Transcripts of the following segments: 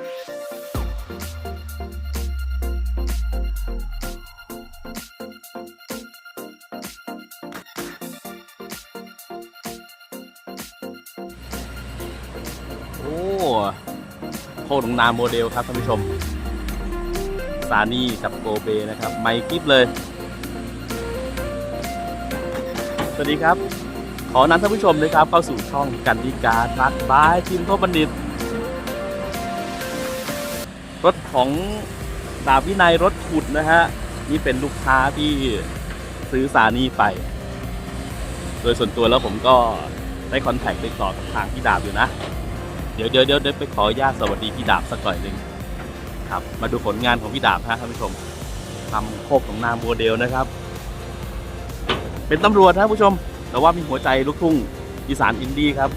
โอ้โคตรนาโมเดลครับท่านผู้ชม ซานี่กับโกเบนะครับ ไมค์กิฟเลย สวัสดีครับ ขอนำท่านผู้ชมนะครับเข้าสู่ช่องกันดิกาทักบายทีมโทบัณฑิต รถของดาบวินัยรถขุดนะฮะนี่เป็นลูกค้าที่ซื้อซานี่ไป โดยส่วนตัวแล้วผมก็ได้คอนแทคติดต่อกับทางพี่ดาบอยู่นะเดี๋ยวเดี๋ยวเดี๋ยวเดี๋ยวไปขออนุญาตสวัสดีพี่ดาบสักหน่อยหนึ่งครับ มาดูผลงานของพี่ดาบฮะท่านผู้ชมทำโคกของนามโมเดลนะครับ เป็นตำรวจนะท่านผู้ชม แต่ว่ามีหัวใจลูกทุ่งอีสานอินดี้ครับ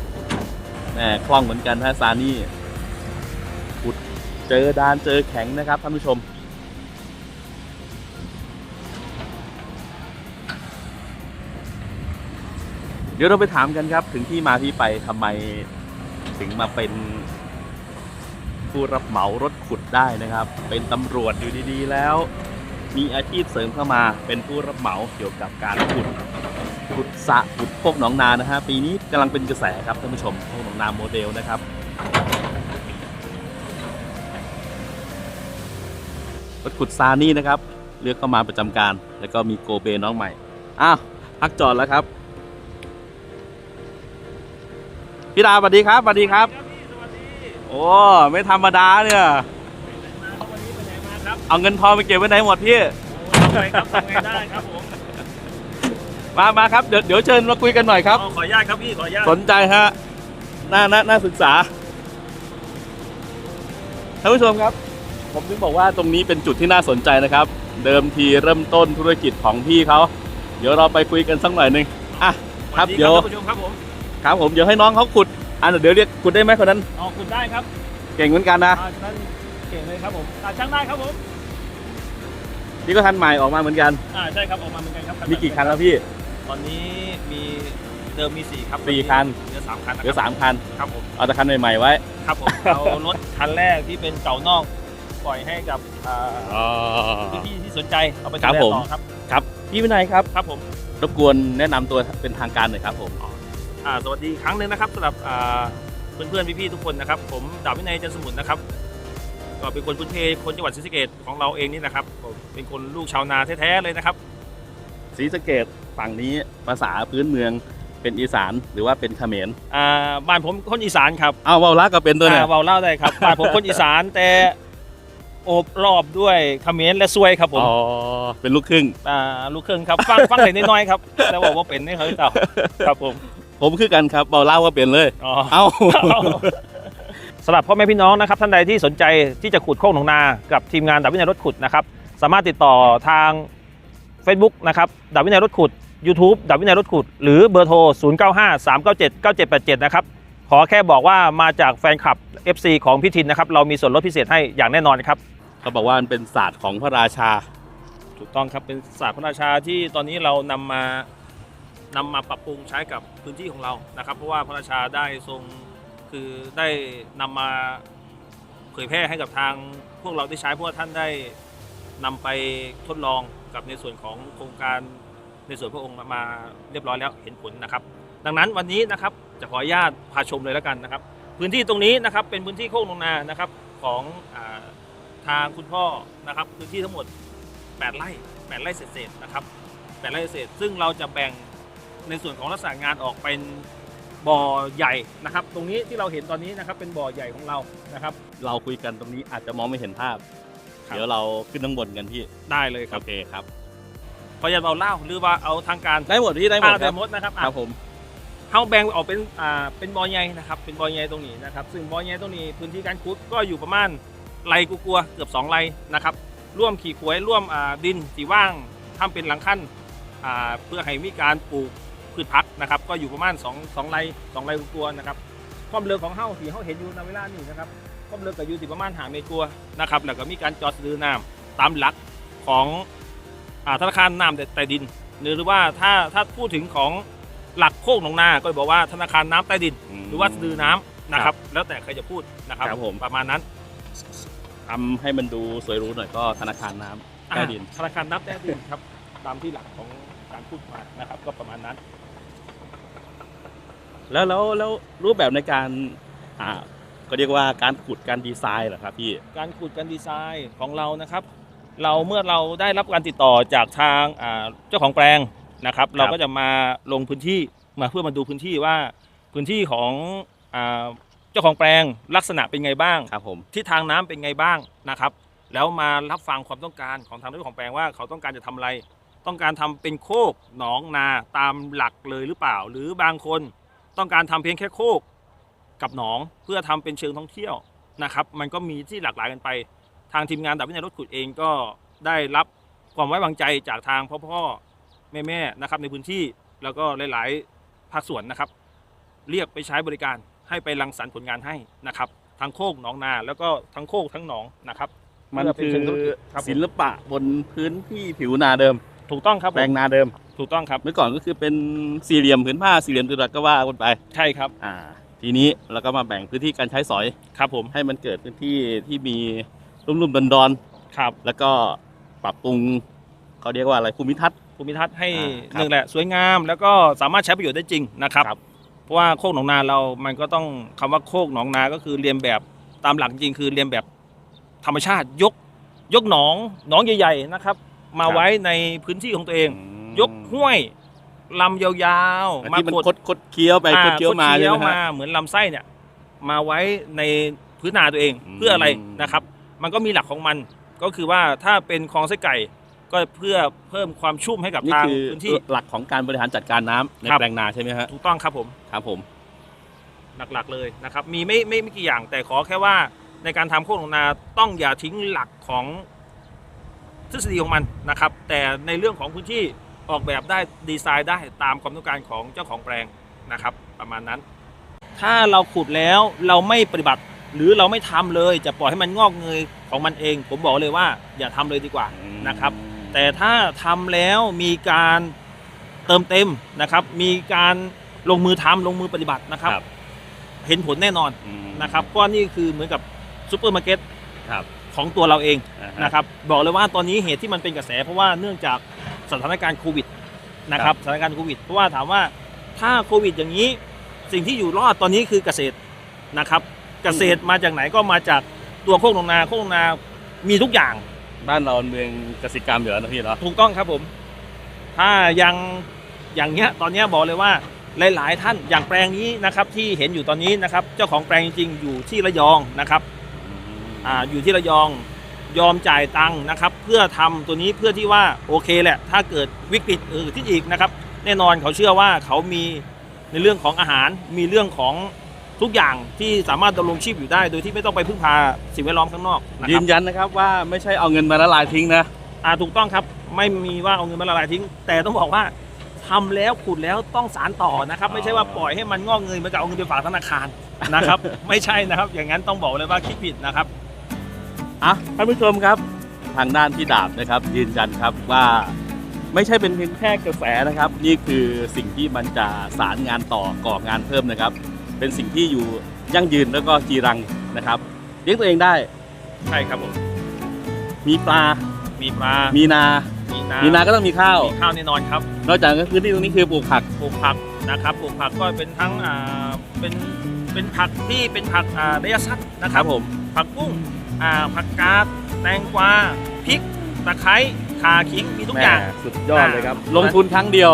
แหมคล่องเหมือนกันฮะซานี่ เจอดานเจอแข็งนะครับท่านผู้ชม เดี๋ยวเราไปถามกันครับ ถึงที่มาที่ไปทำไมถึงมาเป็นผู้รับเหมารถขุดได้นะครับ เป็นตำรวจอยู่ดีๆ แล้ว มีอาชีพเสริมเข้ามาเป็นผู้รับเหมาเกี่ยวกับการขุดขุดสะขุดพวกหนองนานะฮะปีนี้กำลังเป็นกระแสครับท่านผู้ชมพวกหนองนาโมเดลนะครับ รถขุดซานี่นะครับเลือกเข้ามาประจำการ แล้วก็มีโกเบน้องใหม่อ้าวพักจอดแล้วครับพี่ดาสวัสดีครับสวัสดีครับ โอ้ไม่ธรรมดาเนี่ยวันนี้ไปไหนมาครับเอาเงินทองไปเก็บไว้ไหนหมดพี่ทำไงครับทำไงได้ครับผมมามาครับเดี๋ยวเดี๋ยวเชิญมาคุยกันหน่อยครับเอาขออนุญาตครับพี่ขออนุญาตสนใจฮะน่าน่าน่าศึกษาท่านผู้ชมครับ ผมถึงบอกว่าตรงนี้เป็นจุดที่น่าสนใจนะครับ เดิมทีเริ่มต้นธุรกิจของพี่เขา เดี๋ยวเราไปคุยกันสักหน่อยหนึ่งอะครับสวัสเดี๋ยวท่านผู้ชมครับผมครับผมเดี๋ยวให้น้องเขาขุดอะเดี๋ยวเรียกขุดได้ไหมคนนั้นเอาคุณได้ครับ เก่งเหมือนกันนะอ่าท่านเก่งเลยครับผมอ่าช่างได้ครับผมนี่ก็ทันใหม่ออกมาเหมือนกัน อ่าใช่ครับออกมาเหมือนกันครับมีกี่คันแล้วพี่ ตอนนี้มีเดิมมีสี่ครับสี่คัน เหลือสามคันนะเหลือสามคันครับผมเอาแต่คันใหม่ๆไว้ ครับผมเอารถคันแรกที่เป็นเก่านอก ปล่อยให้กับอ่าอ๋อพี่ๆที่สนใจเอาไปครับดูแลผม ต่อครับครับ พี่วินัยครับครับผม รบกวนแนะนำตัวเป็นทางการหน่อยครับผม อ่าสวัสดีอีกครั้งหนึ่งนะครับสำหรับอ่าเพื่อนๆพี่ๆทุกคนนะครับ ผมดาบวินัยจันทร์สมุนนะครับก็เป็นคนพื้นเพคนจังหวัดศรีสะเกษของเราเองนี่นะครับผมเป็นคนลูกชาวนาแท้ๆเลยนะครับศรีสะเกดฝั่งนี้ภาษาพื้นเมืองเป็นอีสานหรือว่าเป็นเขมรอ่าบ้านผมคนอีสานครับอ้าวเวาลักก็เป็นตัวเนี่ย อ่าเบาเล่าได้ครับบ้านผมคนอีสานแต่ โอบรอบด้วยเขมรและซวยครับผมอ๋อเป็นลูกครึ่งอ่าลูกครึ่งครับฟังฟังเล็กน้อยๆครับแต่ว่าว่าเป็นนี่เขาเต่าครับผม ผมคือกันครับเบาเล่าว่าเป็นเลยอ๋อเอ้าสำหรับพ่อแม่พี่น้องนะครับท่านใดที่สนใจที่จะขุดโคกหนองนา กับทีมงานดาบวินัยรถขุดนะครับสามารถติดต่อทาง Facebook นะครับดาบวินัยรถขุด YouTube ดาบวินัยรถขุด หรือเบอร์โทร 0 9 5 3 9 7 9 7 8 7 นะครับขอแค่บอกว่ามาจากแฟนคลับ FC ของพี่ทินนะครับ เรามีส่วนลดพิเศษให้อย่างแน่นอนครับ เขาบอกว่ามันเป็นศาสตร์ของพระราชา ถูกต้องครับเป็นศาสตร์พระราชาที่ตอนนี้เรานำมานำมาปรับปรุงใช้กับพื้นที่ของเรานะครับ เพราะว่าพระราชาได้ทรงคือได้นำมาเผยแพร่ให้กับทางพวกเราได้ใช้เพราะว่าท่านได้นำไปทดลองกับในส่วนของโครงการในส่วนพระองค์มาเรียบร้อยแล้วเห็นผลนะครับ ดังนั้นวันนี้นะครับจะขออนุญาตพาชมเลยแล้วกันนะครับ พื้นที่ตรงนี้นะครับเป็นพื้นที่โคกนงนานะครับของอา ทางคุณพ่อนะครับพื้นที่ทั้งหมด 8 ไร่ 8 ไร่เศษๆนะครับ8ไร่เศษซึ่งเราจะแบ่งในส่วนของลักษณะงานออกเป็นบ่อใหญ่นะครับ ตรงนี้ที่เราเห็นตอนนี้นะครับ เป็นบ่อใหญ่ของเรานะครับ เราคุยกันตรงนี้อาจจะมองไม่เห็นภาพ ครับ เดี๋ยวเราขึ้นข้างบนกันพี่ ได้เลยครัโอบเคครับขออย่าเราเล่าหรือว่าเอาทางการได้หมดพี่ได้หมดอ่าคแต่รับหมดนะครับคอะ รับผมเขาแบ่งออกเป็นอ่าเป็นบ่อใหญ่นะครับเป็นบ่อใหญ่ตรงนี้นะครับซึ่งบ่อใหญ่ตรงนี้พื้นที่การขุดก็อยู่ประมาณ ไรกูกลัวๆเกือบ2ไรนะครับร่วมขี่ขวยร่วมอ่าดินสีว่างทำเป็นหลังขั้นอ่าเพื่อให้มีการปลูกพืชพักนะครับ ก็อยู่ประมาณ2 2ไร2ไรกูกลัวๆนะครับความเร็วของเฮ้าที่เฮ้าเห็นอยู่ในเวลานี้นะครับความเร็วก็อยู่ที่ประมาณหาเมตรกลัวานะครับแล้วก็มีการจอดซื้อน้ำตามหลักของอ่าธนาคารน้ำใต้ดิน หรือว่าถ้าถ้าพูดถึงของหลักโคกหนองนา ก็บอกว่าธนาคารน้ำใต้ดิน หรือว่าสะดือน้ำนะครับ แล้วแต่ใครจะพูดนะครับครับผมประมาณนั้น ทำให้มันดูสวยหรูหน่อยก็ธนาคารน้ำอ่าใต้ดินธนาคารนับแต้ดินครับ ตามที่หลักของการพูดมานะครับ ก็ประมาณนั้น แล้วแล้วแล้วรูปแบบในการอ่าก็เรียกว่าการขุดการดีไซน์เหรอครับพี่ การขุดการดีไซน์ของเรานะครับ เราเมื่อเราได้รับการติดต่อจากทางอ่าเจ้าของแปลงนะครับ เราก็จะมาลงพื้นที่มาเพื่อมาดูพื้นที่ว่าพื้นที่ของอ่า เจ้าของแปลงลักษณะเป็นไงบ้างครับผมทิศทางน้ำเป็นไงบ้างนะครับ แล้วมารับฟังความต้องการของทางเจ้าของแปลงว่าเขาต้องการจะทำอะไร ต้องการทำเป็นโคกหนองนาตามหลักเลยหรือเปล่า หรือบางคนต้องการทำเพียงแค่โคกกับหนองเพื่อทำเป็นเชิงท่องเที่ยวนะครับ มันก็มีที่หลากหลายกันไป ทางทีมงานดับวินัยรถขุดเองก็ได้รับความไว้วางใจจากทางพ่อพ่อแม่แม่ๆนะครับในพื้นที่แล้วก็หลาย ๆ ภาคส่วนนะครับ เรียกไปใช้บริการ ให้ไปรังสรรค์ผลงานให้นะครับทั้งโคกหนองนา แล้วก็ทั้งโคกทั้งหนองนะครับมันเพื่อเป็นคือเชิงธุรกิจครับผมศิลปะบนพื้นที่ผิวนาเดิม ถูกต้องครับผมแปลงนาเดิม ถูกต้องครับเมื่อก่อนก็คือเป็นสี่เหลี่ยมผืนผ้าสี่เหลี่ยมตัวรักก็ว่ากันไปใช่ครับอ่าทีนี้เราก็มาแบ่งพื้นที่การใช้สอยครับผมให้มันเกิดพื้นที่ที่มีรุ่มๆดอนครับๆแล้วก็ปรับปรุงเขาเรียกว่าอะไรภูมิทัศน์ภูมิทัศน์ให้อ่าครับหนึ่งแหละสวยงาม แล้วก็สามารถใช้ประโยชน์ได้จริงนะครับครับ เพราะว่าโคกหนองนาเรามันก็ต้องคำว่าโคกหนองนาก็คือเรียนแบบตามหลักจริงคือเรียนแบบธรรมชาติยกยกหนองหนองใหญ่ๆนะครับ มาไว้ในพื้นที่ของตัวเอง ยกห้วยลำยาวอันๆมาที่มันกดคดคดเคี้ยวไปคดเคี้ยวมาอ่ใช่ไหมมาฮะเหมือนลำไส้เนี่ย มาไว้ในพื้นนาตัวเองอืมเพื่ออะไรนะครับ มันก็มีหลักของมันก็คือว่าถ้าเป็นคลองไส้ไก่ ก็เพื่อเพิ่มความชุ่มให้กับนี่ทางคือพื้นที่ หลักของการบริหารจัดการน้ำในครับ แปลงนาใช่ไหมฮะถูกต้องครับผม ครับผม หลักๆเลยนะครับมีไม่ไม่ไม่กี่อย่างแต่ขอแค่ว่าในการทำโคกหนองนาต้องอย่าทิ้งหลักของทฤษฎีของมันนะครับ แต่ในเรื่องของพื้นที่ออกแบบได้ดีไซน์ได้ตามความต้องการของเจ้าของแปลงนะครับ ประมาณนั้น ถ้าเราขุดแล้วเราไม่ปฏิบัติหรือเราไม่ทำเลยจะปล่อยให้มันงอกเงยของมันเอง ผมบอกเลยว่าอย่าทำเลยดีกว่านะครับ แต่ถ้าทำแล้วมีการเติมเต็มนะครับ มีการลงมือทำลงมือปฏิบัตินะครับครับเห็นผลแน่นอนอืมนะครับเพราะนี่คือเหมือนกับซูเปอร์มาร์เก็ตครับของตัวเราเองอ่าฮนะครับบอกเลยว่าตอนนี้เหตุที่มันเป็นกระแส เพราะว่าเนื่องจากสถานการณ์โควิดนะครับสถานการณ์โควิด เพราะว่าถามว่าถ้าโควิดอย่างนี้สิ่งที่อยู่รอดตอนนี้คือเกษตรนะครับ เกษตรมาจากไหนก็มาจากตัวโคกหนองนาโคกหนองนามีทุกอย่าง บ้านเราเมืองกสิกรรมอยู่แล้วนะพี่เนาะถูกต้องครับผม ถ้ายังอย่างเงี้ยตอนเนี้ยบอกเลยว่าหลาย ๆ ท่านอย่างแปลงนี้นะครับที่เห็นอยู่ตอนนี้นะครับ เจ้าของแปลงจริง ๆ อยู่ที่ระยองนะครับอ่าอยู่ที่ระยองยอมจ่ายตังค์นะครับ เพื่อทำตัวนี้เพื่อที่ว่าโอเคแหละ ถ้าเกิดวิกฤตเออที่อีกนะครับ แน่นอนเขาเชื่อว่าเขามีในเรื่องของอาหารมีเรื่องของ ทุกอย่างที่สามารถดำรงชีพอยู่ได้ โดยที่ไม่ต้องไปพึ่งพาสิ่งแวดล้อมข้างนอกนะคยืรับนยันนะครับว่าไม่ใช่เอาเงินมาละลายทิ้งนะ อ่าถูกต้องครับไม่มีว่าเอาเงินมาละลายทิ้ง แต่ต้องบอกว่าทำแล้วขุดแล้วต้องสารต่อนะครับ ไม่ใช่ว่าปล่อยให้มันงอกเงยเหมือนกับเอาเงินไปฝากธนาคารนะครับ ไม่ใช่นะครับ อย่างนั้นต้องบอกเลยว่าคิดผิดนะครับ อะท่านผู้ชมครับ ทางด้านพี่ดาบนะครับ ยืนยันครับว่าไม่ใช่เป็นเพียงแค่กระแสนะครับ นี่คือสิ่งที่มันจะสารงานต่อก่องานเพิ่มนะครับ เป็นสิ่งที่อยู่ยั่งยืนแล้วก็จีรังนะครับเลี้ยงตัวเองได้ใช่ครับผมมีปลา มีปลา มีนา มีนามีนาก็ต้องมีข้าว มีข้าวแน่นอนครับ นอกจากนั้นพื้นที่ตรงนี้คือปลูกผัก ปลูกผักนะครับปลูกผักก็เป็นทั้งอ่าเป็นเป็นผักที่เป็นผักอ่าระยะสั้นนะครับผม ผักบุ้งอ่าผักกาดแตงกวาพริกตะไคร้ข่าขิงมีทุกอย่างแม่สุดยอดเลยครับอ่าลงทุนครั้งเดียว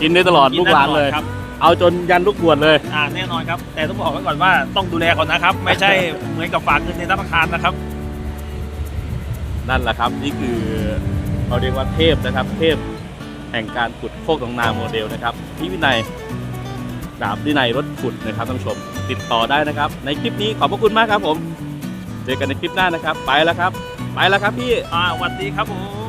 กินได้ตลอดกิลูกได้หลานตอดเลยครับ เอาจนยันลูกบวชเลย อ่าแน่นอนครับ แต่ต้องบอกไว้ก่อนว่าต้องดูแลก่อนนะครับ ไม่ใช่เหมือนกับฝากเงินในธนาคารนะครับ นั่นแหละครับ นี่คือเขาเรียกว่าเทพนะครับ เทพแห่งการขุดโคกหนองนาโมเดลนะครับพี่วินัยดาบวินัยรถขุดนะครับท่านผู้ชม ติดต่อได้นะครับ ในคลิปนี้ขอบพระคุณมากครับผม เจอกันในคลิปหน้านะครับ ไปแล้วครับ ไปแล้วครับพี่ อ่าสวัสดีครับผม